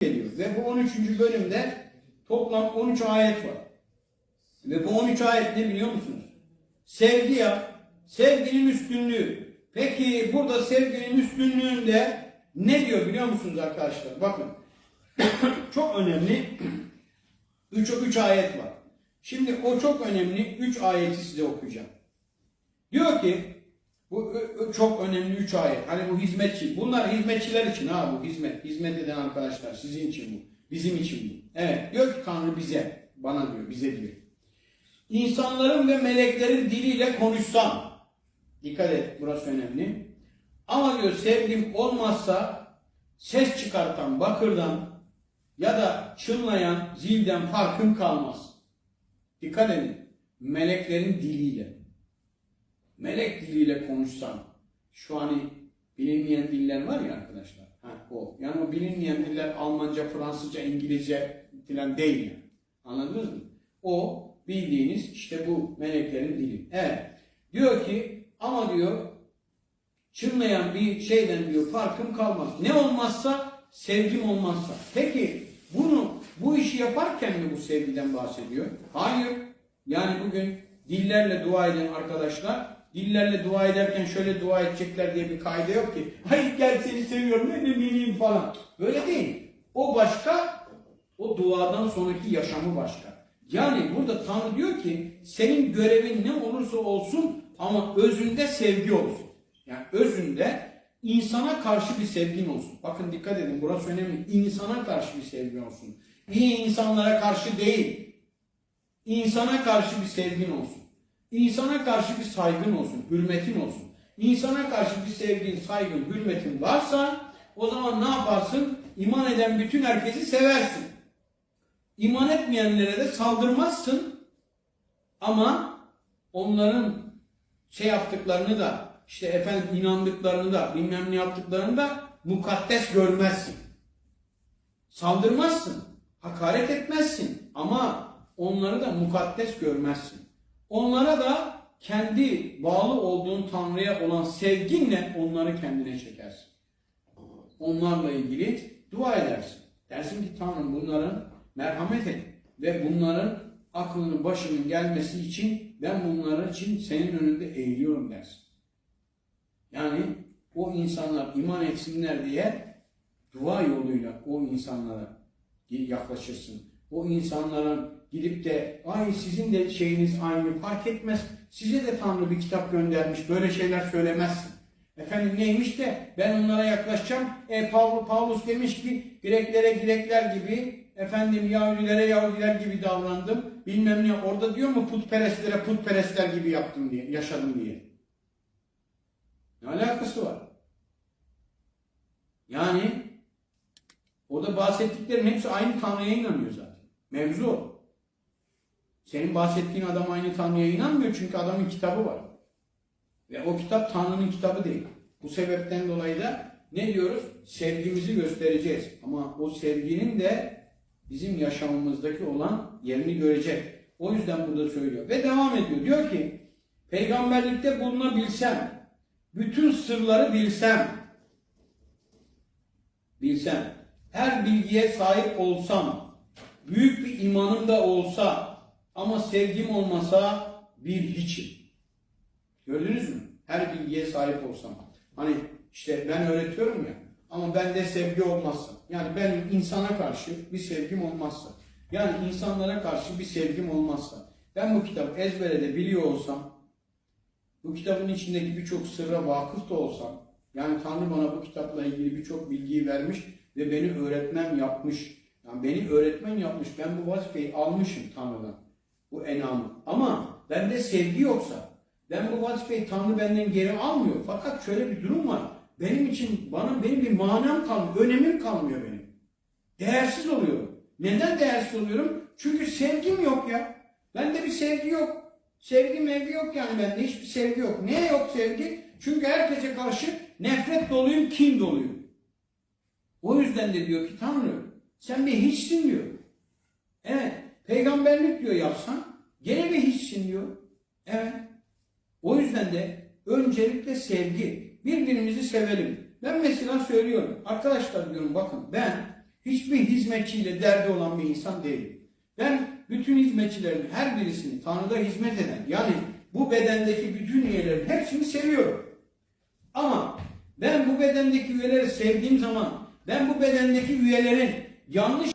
geliyor. Ve bu 13. bölümde toplam 13 ayet var. Ve bu 13 ayet ne biliyor musunuz? Sevgi ya. Sevginin üstünlüğü. Peki burada sevginin üstünlüğünde ne diyor biliyor musunuz arkadaşlar? Bakın. çok önemli 3 3 ayet var. Şimdi o çok önemli 3 ayeti size okuyacağım. Diyor ki bu çok önemli 3 ayet. Hani bu hizmetçi. Bunlar hizmetçiler için ha bu hizmet. Hizmet eden arkadaşlar sizin için bu. Bizim için bu. Evet. Diyor ki Tanrı bize. Bana diyor. Bize diyor. İnsanların ve meleklerin diliyle konuşsam. Dikkat et. Burası önemli. Ama diyor sevgim olmazsa ses çıkartan bakırdan ya da çınlayan zilden farkım kalmaz. Dikkat edin. Meleklerin diliyle. Melek diliyle konuşsam. Şu hani bilinmeyen diller var ya arkadaşlar. Ha, o. Yani o bilinmeyen diller Almanca, Fransızca, İngilizce falan değil yani. Anladınız mı? O bildiğiniz işte bu meleklerin dili. Evet. Diyor ki ama diyor çınlayan bir şeyden diyor farkım kalmaz. Ne olmazsa sevgim olmazsa. Peki bunu bu işi yaparken mi bu sevgiden bahsediyor? Hayır. Yani bugün dillerle dua eden arkadaşlar dillerle dua ederken şöyle dua edecekler diye bir kaide yok ki. Hayır gel seni seviyorum ne bileyim falan. Böyle değil. O başka o duadan sonraki yaşamı başka. Yani burada Tanrı diyor ki senin görevin ne olursa olsun ama özünde sevgi olsun. Yani özünde insana karşı bir sevgin olsun. Bakın dikkat edin burası önemli. İnsana karşı bir sevgin olsun. İyi insanlara karşı değil. İnsana karşı bir sevgin olsun. İnsana karşı bir saygın olsun, hürmetin olsun. İnsana karşı bir sevgin, saygın, hürmetin varsa o zaman ne yaparsın? İman eden bütün herkesi seversin. İman etmeyenlere de saldırmazsın. Ama onların şey yaptıklarını da işte efendim inandıklarını da bilmem ne yaptıklarını da mukaddes görmezsin. Saldırmazsın. Hakaret etmezsin. Ama onları da mukaddes görmezsin. Onlara da kendi bağlı olduğun Tanrı'ya olan sevginle onları kendine çekersin. Onlarla ilgili dua edersin. Dersin ki Tanrım bunların merhamet et ve bunların aklının başının gelmesi için ben bunların için senin önünde eğiliyorum dersin. Yani o insanlar iman etsinler diye dua yoluyla o insanlara yaklaşırsın. O insanların gidip de ay sizin de şeyiniz aynı fark etmez. Size de Tanrı bir kitap göndermiş. Böyle şeyler söylemezsin. Efendim neymiş de ben onlara yaklaşacağım. E Paulus, Paulus demiş ki Greklere Grekler gibi efendim Yahudilere Yahudiler gibi davrandım. Bilmem ne orada diyor mu putperestlere putperestler gibi yaptım diye yaşadım diye. Ne alakası var? Yani orada bahsettiklerin hepsi aynı Tanrı'ya inanıyor zaten. Mevzu o. Senin bahsettiğin adam aynı Tanrı'ya inanmıyor çünkü adamın kitabı var. Ve o kitap Tanrı'nın kitabı değil. Bu sebepten dolayı da ne diyoruz? Sevgimizi göstereceğiz. Ama o sevginin de bizim yaşamımızdaki olan yerini görecek. O yüzden burada söylüyor. Ve devam ediyor. Diyor ki, peygamberlikte bulunabilsem, bütün sırları bilsem, bilsem, her bilgiye sahip olsam, büyük bir imanım da olsa ama sevgim olmasa bir hiçim. Gördünüz mü? Her bilgiye sahip olsam. Hani işte ben öğretiyorum ya ama bende sevgi olmazsa. Yani benim insana karşı bir sevgim olmazsa. Yani insanlara karşı bir sevgim olmazsa. Ben bu kitabı ezbere de biliyor olsam bu kitabın içindeki birçok sırra vakıf da olsam yani Tanrı bana bu kitapla ilgili birçok bilgiyi vermiş ve beni öğretmen yapmış. Yani beni öğretmen yapmış. Ben bu vazifeyi almışım Tanrı'dan. Bu enamı. Ama bende sevgi yoksa ben bu vazifeyi Tanrı benden geri almıyor. Fakat şöyle bir durum var. Benim için bana benim bir manam kalmıyor. Önemim kalmıyor benim. Değersiz oluyorum. Neden değersiz oluyorum? Çünkü sevgim yok ya. Bende bir sevgi yok. Sevgi mevgi yok yani bende hiçbir sevgi yok. Niye yok sevgi? Çünkü herkese karşı nefret doluyum, kin doluyum. O yüzden de diyor ki Tanrı sen bir hiçsin diyor. Evet. Peygamberlik diyor yapsan gene bir hiçsin diyor. Evet. O yüzden de öncelikle sevgi. Birbirimizi sevelim. Ben mesela söylüyorum. Arkadaşlar diyorum bakın ben hiçbir hizmetçiyle derdi olan bir insan değilim. Ben bütün hizmetçilerin her birisini Tanrı'da hizmet eden yani bu bedendeki bütün üyelerin hepsini seviyorum. Ama ben bu bedendeki üyeleri sevdiğim zaman ben bu bedendeki üyelerin yanlış